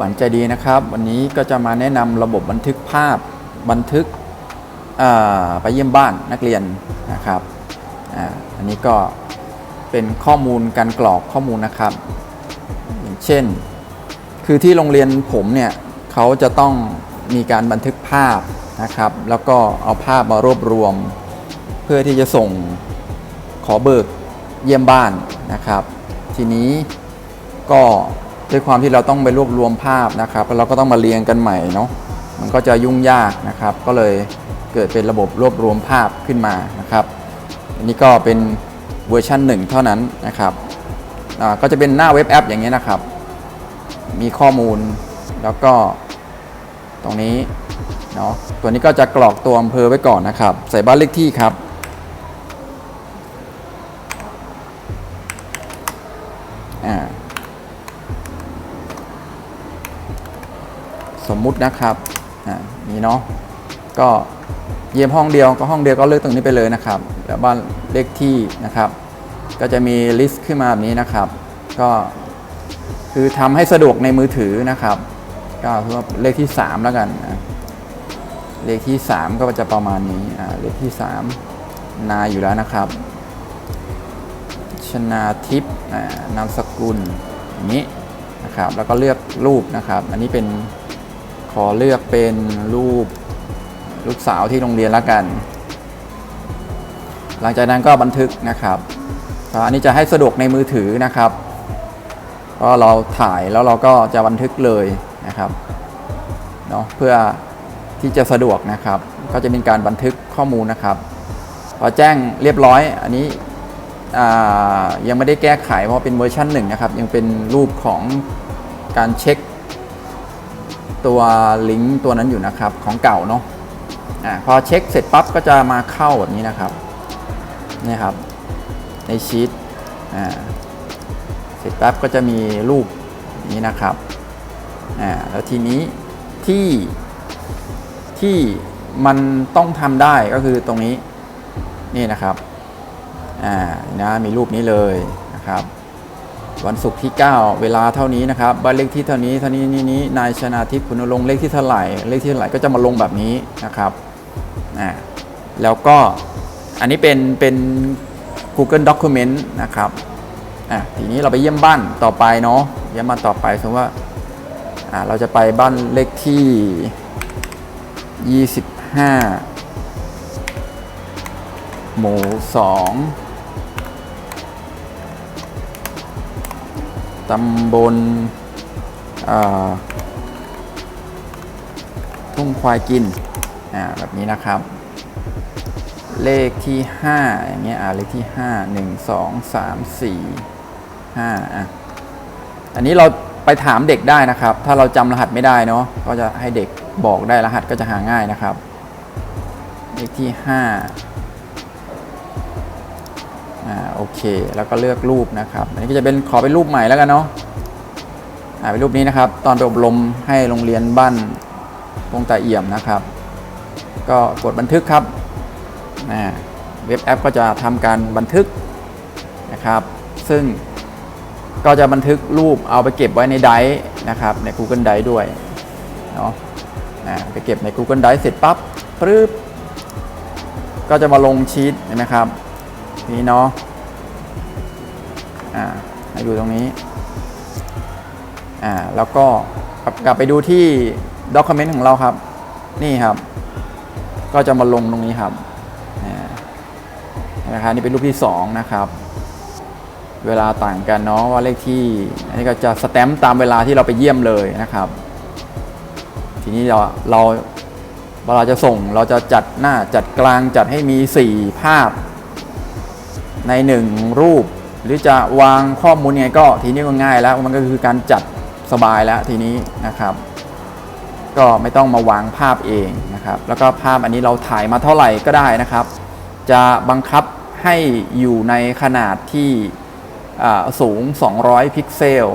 หวานใจดีนะครับ วันนี้ก็จะมาแนะนำระบบบันทึกภาพบันทึกไปเยี่ยมบ้านนักเรียนนะครับออันนี้ก็เป็นข้อมูลการกรอกข้อมูลนะครับ อย่างเช่น คือที่โรงเรียนผมเนี่ยเขาจะต้องมีการบันทึกภาพนะครับ แล้วก็เอาภาพมารวบรวม เพื่อที่จะส่งขอเบิกเยี่ยมบ้านนะครับ ทีนี้ก็ ด้วยความที่เราต้องไปรวบรวมภาพนะครับแล้วเราก็ต้องมาเรียงกันใหม่เนาะมันก็จะยุ่งยากนะครับ ก็เลยเกิดเป็นระบบรวบรวมภาพขึ้นมานะครับอันนี้ก็เป็นเวอร์ชันหนึ่งเท่านั้นนะครับก็จะเป็นหน้าเว็บแอปอย่างเงี้ยนะครับ มีข้อมูลแล้วก็ตรงนี้เนาะตัวนี้ก็จะกรอกตัวอำเภอไว้ก่อนนะครับ ใส่บ้านเลขที่ครับ สมมุตินะครับอ่านี่เนาะก็เยี่ยมห้องเดียวก็ห้องเดียวก็เลือกตรงนี้ไปเลยนะครับ แล้วบ้านเลขที่นะครับ ก็จะมีลิสต์ขึ้นมาแบบนี้นะครับ ก็คือทำให้สะดวกในมือถือนะครับ ก็คือว่าเลขที่ 3 แล้วกันอะเลขที่ 3 ก็จะประมาณนี้อ่าเลขที่ 3 นาอยู่แล้วนะครับ ชนาทิพย์นามสกุลอย่างนี้นะครับ แล้วก็เลือกรูปนะครับ อันนี้เป็น ขอเลือกเป็นรูปลูกสาวที่โรงเรียนละกัน หลังจากนั้นก็บันทึกนะครับอันนี้จะให้สะดวกในมือถือนะครับก็เราถ่ายแล้วเราก็จะบันทึกเลยนะครับเนาะเพื่อที่จะสะดวกนะครับ ก็จะมีการบันทึกข้อมูลนะครับ พอแจ้งเรียบร้อย อันนี้ยังไม่ได้แก้ไขเพราะเป็นเวอร์ชันหนึ่งนะครับ ยังเป็นรูปของการเช็ค ตัวลิงก์ตัวนั้นอยู่นะครับของเก่าเนาะอ่าพอเช็คเสร็จปั๊บก็จะมาเข้าแบบนี้นะครับนี่ครับ ในชีตอ่าเสร็จปั๊บก็จะมีรูปนี้นะครับอ่าแล้วทีนี้ที่ที่มันต้องทำได้ก็คือตรงนี้นี่นะครับอ่านะมีรูปนี้เลยนะครับ วันศุกร์ที่ 9 เวลาเท่านี้นะครับบ้านเลขที่เท่านี้เท่านี้นี้นี้นายชนาทิพย์คุณลงเลขที่เท่าไหร่เลขที่เท่าไหร่ก็จะมาลงแบบนี้นะครับอ่าแล้วก็อันนี้เป็นเป็น Google Document นะครับอะทีนี้เราไปเยี่ยมบ้านต่อไปเนาะเยี่ยมบ้านต่อไปสมมติว่าอ่าเราจะไปบ้านเลขที่ 25 หมู่ 2 ตำบลทุ่งควายกินแบบนี้นะครับ เลขที่ 5 อย่างเงี้ยอาเลขที่ 5 1 2 3 4 5อะอันนี้เราไปถามเด็กได้นะครับ ถ้าเราจำรหัสไม่ได้เนาะก็จะให้เด็กบอกได้รหัสก็จะหาง่ายนะครับ เลขที่ 5 อ่าโอเค แล้วก็เลือกรูปนะครับอันนี้ก็จะเป็นขอเป็นรูปใหม่แล้วกันเนาะอ่าเป็นรูปนี้นะครับ ตอนไปอบรมให้โรงเรียนบ้านวงตาเอี่ยมนะครับ ก็กดบันทึกครับอ่าเว็บแอปก็จะทำการบันทึกนะครับ ซึ่งก็จะบันทึกรูปเอาไปเก็บไว้ในไดร์นะครับใน Google Drive ด้วยเนาะอ่าไปเก็บใน Google Drive เสร็จปั๊บปึ๊บก็จะมาลงชีตเห็นไหมครับ นี่เนาะอ่าให้ดูตรงนี้อ่าแล้วก็กลับไปดูที่ด็อกิเมนต์ของเราครับ นี่ครับ ก็จะมาลงตรงนี้ครับนะครับนี่เป็นรูปที่ 2 นะครับ เวลาต่างกันเนาะว่าเลขที่ อันนี้ก็จะสแตมป์ตามเวลาที่เราไปเยี่ยมเลยนะครับ ทีนี้เราเราเวลาจะส่งเราจะจัดหน้าจัดกลางจัดให้มี 4 ภาพ ในหนึ่งรูป หรือจะวางข้อมูลยังไงก็ทีนี้ก็ง่ายแล้วมันก็คือการจัดสบายแล้วทีนี้นะครับ ก็ไม่ต้องมาวางภาพเองนะครับ แล้วก็ภาพอันนี้เราถ่ายมาเท่าไหร่ก็ได้นะครับ จะบังคับให้อยู่ในขนาดที่สูง 200 พิกเซล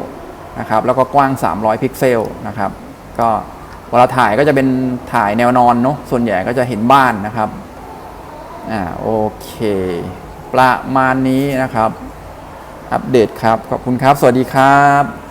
นะครับแล้วก็กว้าง 300 พิกเซลนะครับก็เวลาถ่ายก็จะเป็นถ่ายแนวนอนเนาะส่วนใหญ่ก็จะเห็นบ้านนะครับอ่าโอเค ประมาณนี้นะครับ อัปเดตครับ ขอบคุณครับ สวัสดีครับ